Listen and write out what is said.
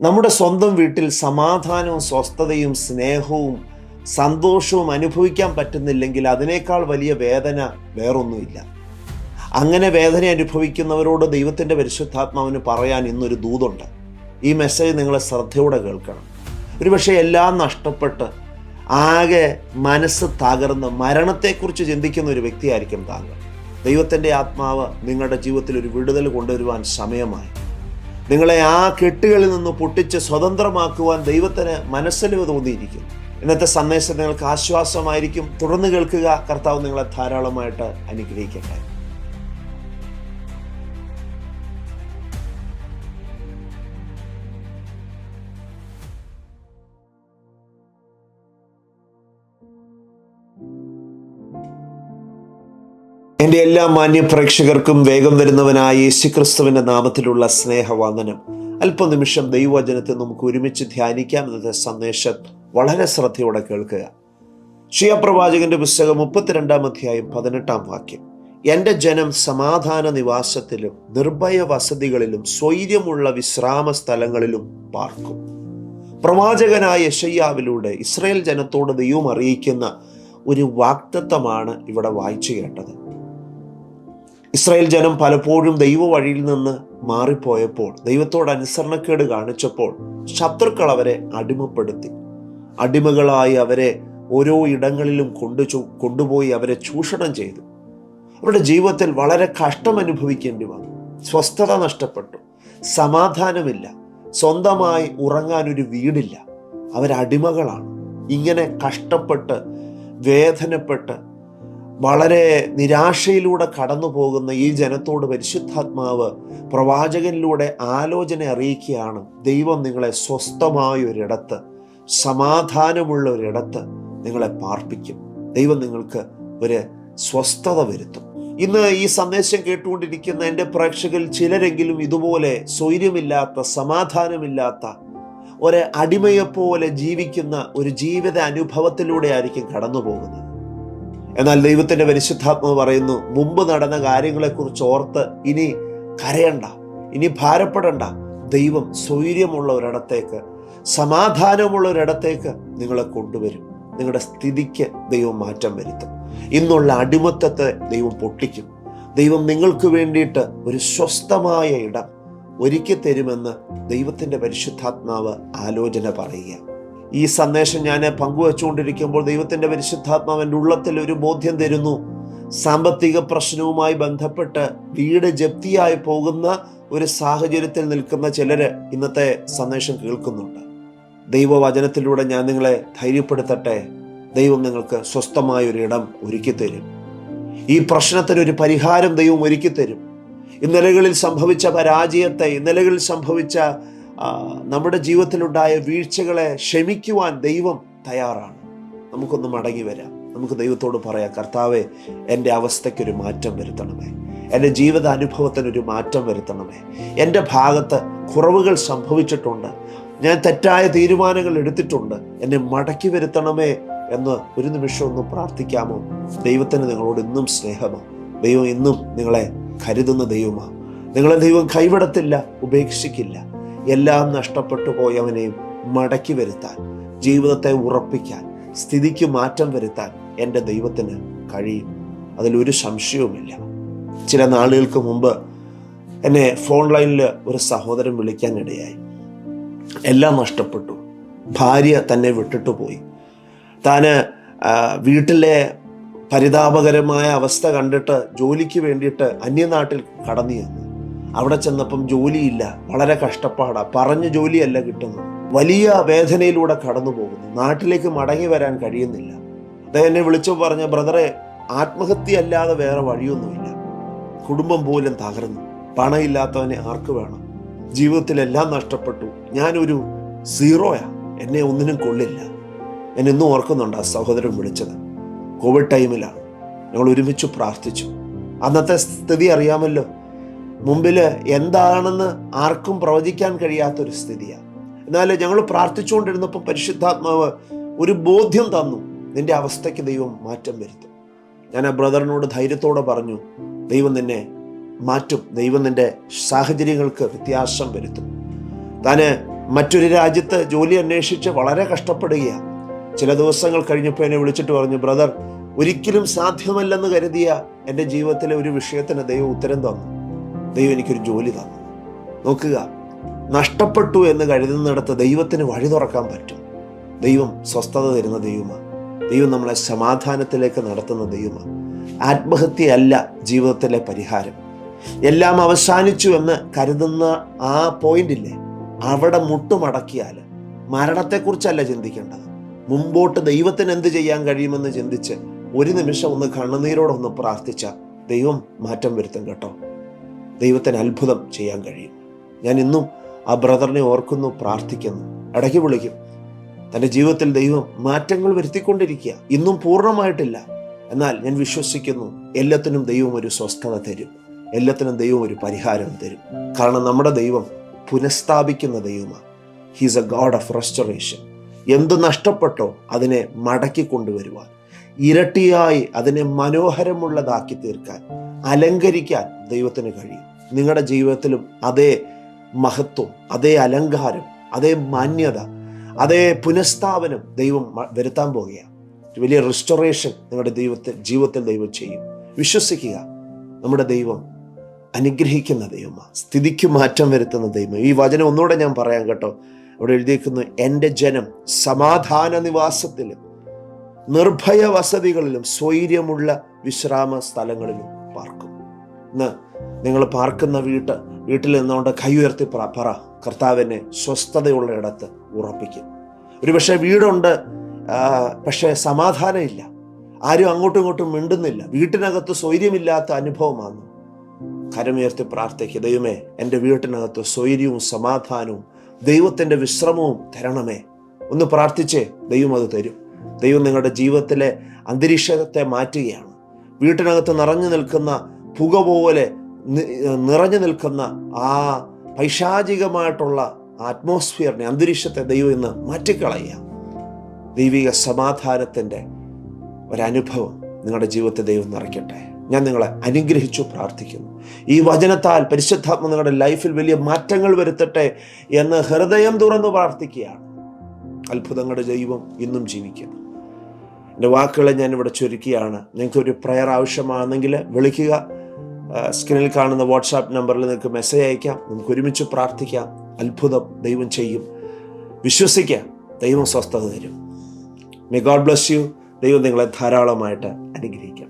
നമ്മുടെ സ്വന്തം വീട്ടിൽ സമാധാനവും സ്വസ്ഥതയും സ്നേഹവും സന്തോഷവും അനുഭവിക്കാൻ പറ്റുന്നില്ലെങ്കിൽ അതിനേക്കാൾ വലിയ വേദന വേറൊന്നുമില്ല. അങ്ങനെ വേദന അനുഭവിക്കുന്നവരോട് ദൈവത്തിന്റെ പരിശുദ്ധാത്മാവിന് പറയാൻ ഇന്നൊരു ദൂതുണ്ട്. ഈ മെസ്സേജ് നിങ്ങൾ ശ്രദ്ധയോടെ കേൾക്കണം. ഒരുപക്ഷെ എല്ലാം നഷ്ടപ്പെട്ട് ആകെ മനസ്സ് തകർന്ന് മരണത്തെക്കുറിച്ച് ചിന്തിക്കുന്ന ഒരു വ്യക്തിയായിരിക്കും താങ്കൾ. ദൈവത്തിന്റെ ആത്മാവ് നിങ്ങളുടെ ജീവിതത്തിൽ ഒരു വിടുതൽ കൊണ്ടുവരുവാൻ സമയമായി. നിങ്ങളെ ആ കെട്ടുകളിൽ നിന്ന് പൊട്ടിച്ച് സ്വതന്ത്രമാക്കുവാൻ ദൈവത്തിന് മനസ്സിലിവ് തോന്നിയിരിക്കുന്നു ഇന്നത്തെ സന്ദേശം നിങ്ങൾക്ക് ആശ്വാസമായിരിക്കും. തുടർന്ന് കേൾക്കുക. കർത്താവ് നിങ്ങളെ ധാരാളമായിട്ട് അനുഗ്രഹിക്കട്ടെ. എന്റെ എല്ലാ മാന്യ പ്രേക്ഷകർക്കും വേഗം വരുന്നവനായ യേശുക്രിസ്തുവിന്റെ നാമത്തിലുള്ള സ്നേഹവന്ദനം. അല്പനിമിഷം ദൈവവചനത്തെ നമുക്ക് ഒരുമിച്ച് ധ്യാനിക്കാം എന്നത് സന്ദേശം വളരെ ശ്രദ്ധയോടെ കേൾക്കുക. ഷിയപ്രവാചകന്റെ പുസ്തകം മുപ്പത്തിരണ്ടാം അധ്യായം പതിനെട്ടാം വാക്യം. എന്റെ ജനം സമാധാന നിവാസത്തിലും നിർഭയ വസതികളിലും സ്വൈര്യമുള്ള വിശ്രാമ സ്ഥലങ്ങളിലും പാർക്കും. പ്രവാചകനായ യശയ്യാവിലൂടെ ഇസ്രയേൽ ജനത്തോട് ദൈവം അറിയിക്കുന്ന ഒരു വാക്തത്വമാണ് ഇവിടെ വായിച്ചു കേട്ടത്. ഇസ്രായേൽ ജനം പലപ്പോഴും ദൈവ വഴിയിൽ നിന്ന് മാറിപ്പോയപ്പോൾ ദൈവത്തോട് അനുസരണക്കേട് കാണിച്ചപ്പോൾ ശത്രുക്കൾ അവരെ അടിമപ്പെടുത്തി. അടിമകളായി അവരെ ഓരോ ഇടങ്ങളിലും കൊണ്ടു കൊണ്ടുപോയി അവരെ ചൂഷണം ചെയ്തു. അവരുടെ ജീവിതത്തിൽ വളരെ കഷ്ടം അനുഭവിക്കേണ്ടി വന്നു. സ്വസ്ഥത നഷ്ടപ്പെട്ടു. സമാധാനമില്ല. സ്വന്തമായി ഉറങ്ങാൻ ഒരു വീടില്ല. അവരടിമകളാണ്. ഇങ്ങനെ കഷ്ടപ്പെട്ട് വേദനപ്പെട്ട് വളരെ നിരാശയിലൂടെ കടന്നു പോകുന്ന ഈ ജനത്തോട് പരിശുദ്ധാത്മാവ് പ്രവാചകനിലൂടെ ആലോചന അറിയിക്കുകയാണ്. ദൈവം നിങ്ങളെ സ്വസ്ഥമായ ഒരിടത്ത് സമാധാനമുള്ള ഒരിടത്ത് നിങ്ങളെ പാർപ്പിക്കും. ദൈവം നിങ്ങൾക്ക് ഒരു സ്വസ്ഥത വരുത്തും. ഇന്ന് ഈ സന്ദേശം കേട്ടുകൊണ്ടിരിക്കുന്ന എന്റെ പ്രേക്ഷകരിൽ ചിലരെങ്കിലും ഇതുപോലെ സ്വൈര്യമില്ലാത്ത സമാധാനമില്ലാത്ത ഒരു അടിമയെപ്പോലെ ജീവിക്കുന്ന ഒരു ജീവിത അനുഭവത്തിലൂടെ ആയിരിക്കും കടന്നു പോകുന്നത് എന്നാൽ ദൈവത്തിന്റെ പരിശുദ്ധാത്മാവ് പറയുന്നു മുമ്പ് നടന്ന കാര്യങ്ങളെക്കുറിച്ച് ഓർത്ത് ഇനി കരയണ്ട ഇനി ഭാരപ്പെടണ്ട. ദൈവം സ്വൈര്യമുള്ള ഒരിടത്തേക്ക് സമാധാനമുള്ള ഒരിടത്തേക്ക് നിങ്ങളെ കൊണ്ടുവരും. നിങ്ങളുടെ സ്ഥിതിക്ക് ദൈവം മാറ്റം വരുത്തും. ഇന്നുള്ള അടിമത്തത്തെ ദൈവം പൊട്ടിക്കും. ദൈവം നിങ്ങൾക്ക് വേണ്ടിയിട്ട് ഒരു സ്വസ്ഥമായ ഇടം ഒരുക്കി തരുമെന്ന് ദൈവത്തിന്റെ പരിശുദ്ധാത്മാവ് ആലോചന പറയുക ഈ സന്ദേശം ഞാൻ പങ്കുവച്ചുകൊണ്ടിരിക്കുമ്പോൾ ദൈവത്തിന്റെ പരിശുദ്ധാത്മാവിന്റെ ഉള്ളത്തിൽ ഒരു ബോധ്യം തരുന്നു. സാമ്പത്തിക പ്രശ്നവുമായി ബന്ധപ്പെട്ട് വീട് ജപ്തിയായി പോകുന്ന ഒരു സാഹചര്യത്തിൽ നിൽക്കുന്ന ചിലർ ഇന്നത്തെ സന്ദേശം കേൾക്കുന്നുണ്ട്. ദൈവവചനത്തിലൂടെ ഞാൻ നിങ്ങളെ ധൈര്യപ്പെടുത്തട്ടെ. ദൈവം നിങ്ങൾക്ക് സ്വസ്ഥമായ ഒരു ഇടം ഒരുക്കി തരും ഈ പ്രശ്നത്തിന് ഒരു പരിഹാരം ദൈവം ഒരുക്കി തരും ഇന്നലകളിൽ സംഭവിച്ച പരാജയത്തെ ഇന്നലകളിൽ സംഭവിച്ച നമ്മുടെ ജീവിതത്തിലുണ്ടായ വീഴ്ചകളെ ക്ഷമിക്കുവാൻ ദൈവം തയ്യാറാണ്. നമുക്കൊന്ന് മടങ്ങി വരാം. നമുക്ക് ദൈവത്തോട് പറയാം കർത്താവെ എന്റെ അവസ്ഥയ്ക്കൊരു മാറ്റം വരുത്തണമേ. എന്റെ ജീവിത അനുഭവത്തിനൊരു മാറ്റം വരുത്തണമേ. എന്റെ ഭാഗത്ത് കുറവുകൾ സംഭവിച്ചിട്ടുണ്ട്. ഞാൻ തെറ്റായ തീരുമാനങ്ങൾ എടുത്തിട്ടുണ്ട്. എന്നെ മടക്കി വരുത്തണമേ എന്ന് ഒരു നിമിഷം ഒന്ന് പ്രാർത്ഥിക്കാമോ? ദൈവത്തിന് നിങ്ങളോട് ഇന്നും സ്നേഹമോ. ദൈവം ഇന്നും നിങ്ങളെ കരുതുന്ന ദൈവമാണ് നിങ്ങളെ ദൈവം കൈവിടത്തില്ല ഉപേക്ഷിക്കില്ല. എല്ലാം നഷ്ടപ്പെട്ടു പോയവനെയും മടക്കി വരുത്താൻ ജീവിതത്തെ ഉറപ്പിക്കാൻ സ്ഥിതിക്ക് മാറ്റം വരുത്താൻ എന്റെ ദൈവത്തിന് കഴിയും. അതിലൊരു സംശയവുമില്ല. ചില നാളുകൾക്ക് മുമ്പ് എന്നെ ഫോൺ ലൈനിൽ ഒരു സഹോദരൻ വിളിക്കാനിടയായി എല്ലാം നഷ്ടപ്പെട്ടു. ഭാര്യ തന്നെ വിട്ടിട്ടു പോയി. താന് വീട്ടിലെ പരിതാപകരമായ അവസ്ഥ കണ്ടിട്ട് ജോലിക്ക് വേണ്ടിയിട്ട് അന്യനാട്ടിൽ കടന്നു ചെന്നു. അവിടെ ചെന്നപ്പം ജോലിയില്ല. വളരെ കഷ്ടപ്പാടാണ് പറഞ്ഞ ജോലിയല്ല കിട്ടുന്നത്. വലിയ വേദനയിലൂടെ കടന്നു പോകുന്നു. നാട്ടിലേക്ക് മടങ്ങി വരാൻ കഴിയുന്നില്ല. അദ്ദേഹം എന്നെ വിളിച്ചു പറഞ്ഞ ബ്രദറെ ആത്മഹത്യ അല്ലാതെ വേറെ വഴിയൊന്നുമില്ല. കുടുംബം പോലും തകർന്നു. പണമില്ലാത്തവനെ ആർക്ക് വേണം? ജീവിതത്തിലെല്ലാം നഷ്ടപ്പെട്ടു. ഞാനൊരു സീറോയാ. എന്നെ ഒന്നിനും കൊള്ളില്ല. ഞാൻ ഇന്നും ഓർക്കുന്നുണ്ട് ആ സഹോദരൻ വിളിച്ചത്. കോവിഡ് ടൈമിലാണ്. ഞങ്ങൾ ഒരുമിച്ച് പ്രാർത്ഥിച്ചു. അന്നത്തെ സ്ഥിതി അറിയാമല്ലോ. മുമ്പിൽ എന്താണെന്ന് ആർക്കും പ്രവചിക്കാൻ കഴിയാത്തൊരു സ്ഥിതിയാണ്. എന്നാൽ ഞങ്ങൾ പ്രാർത്ഥിച്ചുകൊണ്ടിരുന്നപ്പോൾ പരിശുദ്ധാത്മാവ് ഒരു ബോധ്യം തന്നു. നിന്റെ അവസ്ഥയ്ക്ക് ദൈവം മാറ്റം വരുത്തും. ഞാൻ ആ ബ്രദറിനോട് ധൈര്യത്തോടെ പറഞ്ഞു ദൈവം നിന്നെ മാറ്റും. ദൈവം നിന്റെ സാഹചര്യങ്ങൾക്ക് വ്യത്യാസം വരുത്തും. താന് മറ്റൊരു രാജ്യത്ത് ജോലി അന്വേഷിച്ച് വളരെ കഷ്ടപ്പെടുകയാണ്. ചില ദിവസങ്ങൾ കഴിഞ്ഞപ്പോൾ എന്നെ വിളിച്ചിട്ട് പറഞ്ഞു ബ്രദർ ഒരിക്കലും സാധ്യമല്ലെന്ന് കരുതിയ എന്റെ ജീവിതത്തിലെ ഒരു വിഷയത്തിന് ദൈവം ഉത്തരം തന്നു. ദൈവം എനിക്കൊരു ജോലി തന്നു. നോക്കുക നഷ്ടപ്പെട്ടു എന്ന് കരുതുന്നിടത്ത് ദൈവത്തിന് വഴി തുറക്കാൻ പറ്റും. ദൈവം സ്വസ്ഥത തരുന്ന ദൈവമാണ്. ദൈവം നമ്മളെ സമാധാനത്തിലേക്ക് നടത്തുന്ന ദൈവമാണ്. ആത്മഹത്യയല്ല ജീവിതത്തിലെ പരിഹാരം. എല്ലാം അവസാനിച്ചു എന്ന് കരുതുന്ന ആ പോയിന്റില്ലേ അവിടെ മുട്ടുമടക്കിയാൽ മരണത്തെക്കുറിച്ചല്ല ചിന്തിക്കേണ്ടത്. മുമ്പോട്ട് ദൈവത്തിന് എന്ത് ചെയ്യാൻ കഴിയുമെന്ന് ചിന്തിച്ച് ഒരു നിമിഷം ഒന്ന് കണ്ണുനീരോടൊന്ന് പ്രാർത്ഥിച്ച ദൈവം മാറ്റം വരുത്തും കേട്ടോ. ദൈവത്തിന് അത്ഭുതം ചെയ്യാൻ കഴിയും. ഞാൻ ഇന്നും ആ ബ്രദറിനെ ഓർക്കുന്നു പ്രാർത്ഥിക്കുന്നു. ഇടയ്ക്ക് വിളിക്കും. തന്റെ ജീവിതത്തിൽ ദൈവം മാറ്റങ്ങൾ വരുത്തിക്കൊണ്ടിരിക്കുക. ഇന്നും പൂർണമായിട്ടില്ല. എന്നാൽ ഞാൻ വിശ്വസിക്കുന്നു എല്ലാത്തിനും ദൈവം ഒരു സ്വസ്ഥത തരും. എല്ലാത്തിനും ദൈവം ഒരു പരിഹാരം തരും. കാരണം നമ്മുടെ ദൈവം പുനഃസ്ഥാപിക്കുന്ന ദൈവമാണ്. He's a god of restoration എന്ത് നഷ്ടപ്പെട്ടോ അതിനെ മടക്കി കൊണ്ടുവരുവാൻ. ഇരട്ടിയായി അതിനെ മനോഹരമുള്ളതാക്കി തീർക്കാൻ. അലങ്കരിക്കാൻ ദൈവത്തിന് കഴിയും. നിങ്ങളുടെ ജീവിതത്തിലും അതേ മഹത്വം അതേ അലങ്കാരം അതേ മാന്യത അതേ പുനഃസ്ഥാപനം ദൈവം വരുത്താൻ പോകുകയാണ് വലിയ റെസ്റ്റോറേഷൻ നിങ്ങളുടെ ദൈവത്തെ ജീവിതത്തിൽ ദൈവം ചെയ്യും. വിശ്വസിക്കുക നമ്മുടെ ദൈവം അനുഗ്രഹിക്കുന്ന ദൈവമാണ് സ്ഥിതിക്ക് മാറ്റം വരുത്തുന്ന ദൈവം ഈ വചനം ഒന്നുകൂടെ ഞാൻ പറയാം കേട്ടോ. ഇവിടെ എഴുതിയിരിക്കുന്നു എന്റെ ജനം സമാധാന നിവാസത്തിലും നിർഭയ വസതികളിലും സ്വൈര്യമുള്ള വിശ്രാമ സ്ഥലങ്ങളിലും പാർക്കും. ഇന്ന് നിങ്ങൾ പാർക്കുന്ന വീട്ട് വീട്ടിൽ നിന്നുകൊണ്ട് കൈ ഉയർത്തി പറ കർത്താവിനെ സ്വസ്ഥതയുള്ള ഇടത്ത് ഉറപ്പിക്കും. ഒരുപക്ഷെ വീടുണ്ട് പക്ഷേ സമാധാനമില്ല. ആരും അങ്ങോട്ടും ഇങ്ങോട്ടും മിണ്ടുന്നില്ല. വീട്ടിനകത്ത് സ്വൈര്യമില്ലാത്ത അനുഭവമാണ്. കരമുയർത്തി പ്രാർത്ഥിക്കുക ദൈവമേ എന്റെ വീട്ടിനകത്ത് സ്വൈര്യവും സമാധാനവും ദൈവത്തിന്റെ വിശ്രമവും തരണമേ. ഒന്ന് പ്രാർത്ഥിച്ചേ ദൈവം അത് തരും. ദൈവം നിങ്ങളുടെ ജീവിതത്തിലെ അന്തരീക്ഷത്തെ മാറ്റുകയാണ്. വീട്ടിനകത്ത് നിറഞ്ഞു നിൽക്കുന്ന പുക പോലെ നിറഞ്ഞു നിൽക്കുന്ന ആ പൈശാചികമായിട്ടുള്ള ആറ്റ്മോസ്ഫിയറിനെ അന്തരീക്ഷത്തെ ദൈവം ഇന്ന് മാറ്റിക്കളയുക. ദൈവിക സമാധാനത്തിന്റെ ഒരനുഭവം നിങ്ങളുടെ ജീവിതത്തെ ദൈവം നിറയ്ക്കട്ടെ. ഞാൻ നിങ്ങളെ അനുഗ്രഹിച്ചു പ്രാർത്ഥിക്കുന്നു. ഈ വചനത്താൽ പരിശുദ്ധാത്മ നിങ്ങളുടെ ലൈഫിൽ വലിയ മാറ്റങ്ങൾ വരുത്തട്ടെ എന്ന് ഹൃദയം തുറന്ന് പ്രാർത്ഥിക്കുകയാണ്. അത്ഭുതങ്ങളുടെ ദൈവം ഇന്നും ജീവിക്കുന്നു. എന്റെ വാക്കുകളെ ഞാൻ ഇവിടെ ചുരുക്കിയാണ്. നിങ്ങൾക്ക് ഒരു പ്രയർ ആവശ്യമാണെങ്കിൽ വിളിക്കുക. സ്ക്രീനിൽ കാണുന്ന വാട്സാപ്പ് നമ്പറിൽ നിങ്ങൾക്ക് മെസ്സേജ് അയക്കാം. നമുക്ക് ഒരുമിച്ച് പ്രാർത്ഥിക്കാം. അത്ഭുതം ദൈവം ചെയ്യും. വിശ്വസിക്കുക ദൈവം സ്വസ്ഥത തരും. മേ ഗോഡ് ബ്ലസ് യു ദൈവം നിങ്ങളെ ധാരാളമായിട്ട് അനുഗ്രഹിക്കാം